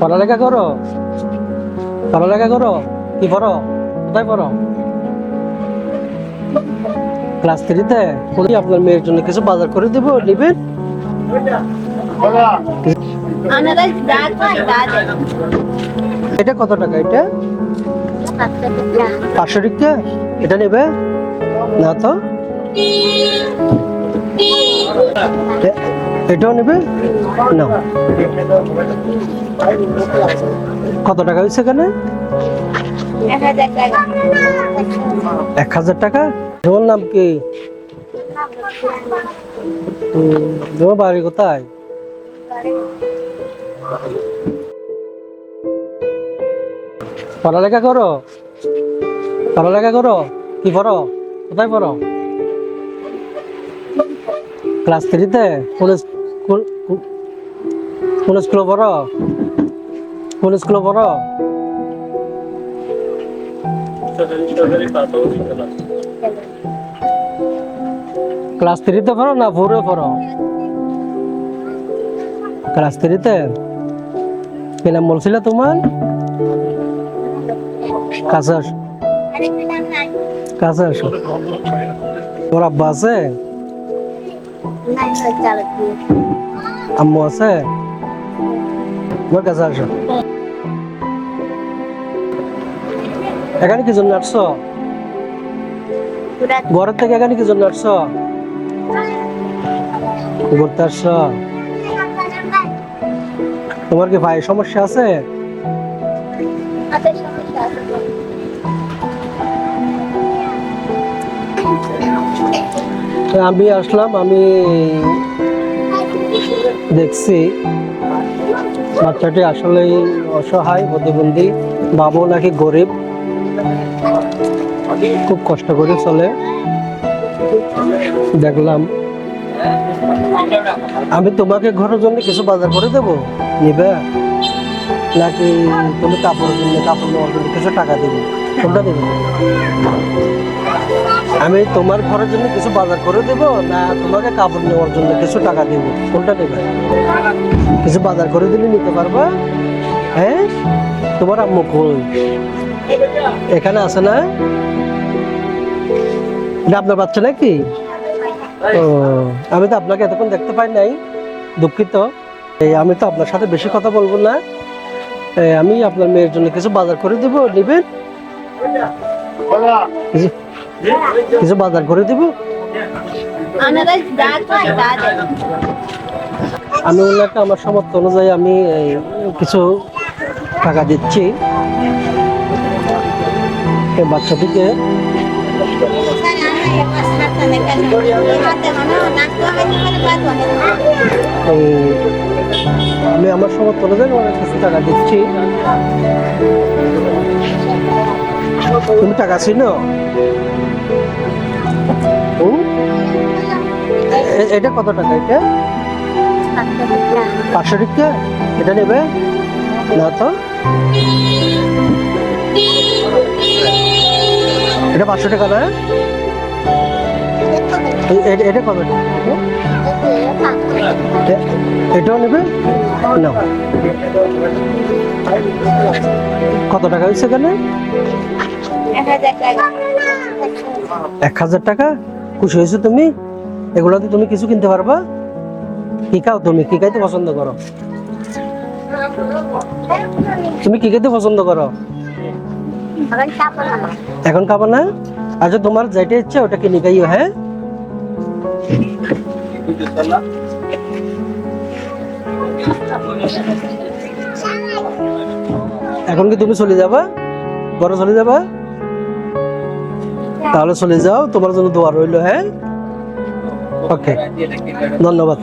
পড়ালেখা করো? পড়ালেখা করো? কি পড়ো? কোথায় পড়ো? ক্লাস থ্রিতে বলি আপনার মেয়ের জন্য কিছু বাজার করে দেবো নিবেন? এটা কত টাকা এটা? পাঁচশো টিকা। এটা নেবে? না তো? এটাও নেবে? না। কত টাকা হয়েছে এখানে? এক হাজার টাকা? তোমার নাম কি? তোমার বাড়ি কোথায়? পড়ালেখা করো? পড়ালেখা করো? কি পড়ো? কোথায় পড়ো? ক্লাস থ্রিতে? ইস- কোন- কোন স্কুলে পড়ো? কোন স্কুলে ক্লাস থ্রিতে পড়ো না ফোরে পড়ো? ক্লাস থ্রিতে? কি নাম বলছিল তোমার? কাছে আসো। কাছে আসো। তোর আব্বা আছে? আম্মু আছে? তোমার কাছে আসো। এখানে কি জন্য আসছো? ঘরের থেকে এখানে কি জন্য আসছো? ঘুরতে আসছো? তোমার কি ভাই সমস্যা আছে? আমি আসলাম, আমি দেখছি বাচ্চাটি আসলেই অসহায়, প্রতিবন্ধী, বাবু নাকি গরিব। খুব কষ্ট করে চলে। দেখলাম, আমি তোমাকে ঘরের জন্য কিছু বাজার করে দেবো, নিবে? নাকি তুমি কাপড় জন্য কাপড় নেওয়ার জন্য কিছু টাকা দেবে। কোনটা দেবে? আমি তোমার ঘরের জন্য কিছু বাজার করে দেব না তোমাকে কাপড় নেওয়ার জন্য কিছু টাকা দেব? কোনটা দেবে? কিছু বাজার করে দিলে নিতে পারবা? হ্যাঁ? তোমার আম্মু কই? এখানে আছে না? এটা আপনার বাচ্চা নাকি? ও, আমি তো আপনাকে এতক্ষণ দেখতে পাই নাই, দুঃখিত। আমি তো আপনার সাথে বেশি কথা বলব না। আমি আপনার মেয়ের জন্য কিছু বাজার করে দেবো নেবেন? কিছু বাজার করে দিব? আমি ওনাকে আমার সামর্থ্য অনুযায়ী আমি কিছু টাকা দিচ্ছি। বাচ্চাটিকে আমি আমার সামর্থ্য অনুযায়ী ওনাকে কিছু টাকা দিচ্ছি। তুমি টাকা ছিল? এটা কত টাকা এটা? পাঁচশো টাকা? এটা নেবে? না তো? এটা পাঁচশো টাকা না? এটা এটা? এটাও নেবে? না কত টাকা হয়েছে এখানে? এক হাজার টাকা? খুশি হয়েছো তুমি? এগুলোতে তুমি কিছু কিনতে পারবা। কি খাও তুমি? কি খাইতে পছন্দ করো? তুমি কি খেতে পছন্দ করো? এখন খাব না। আচ্ছা তোমার যেটা ইচ্ছে, ওটা কিনে খাইও হ্যাঁ? এখন কি তুমি চলে যাবা? বড় চলে যাবা? তাহলে চলে যাও, তোমার জন্য দোয়া রইল হ্যাঁ? ওকে ধন্যবাদ।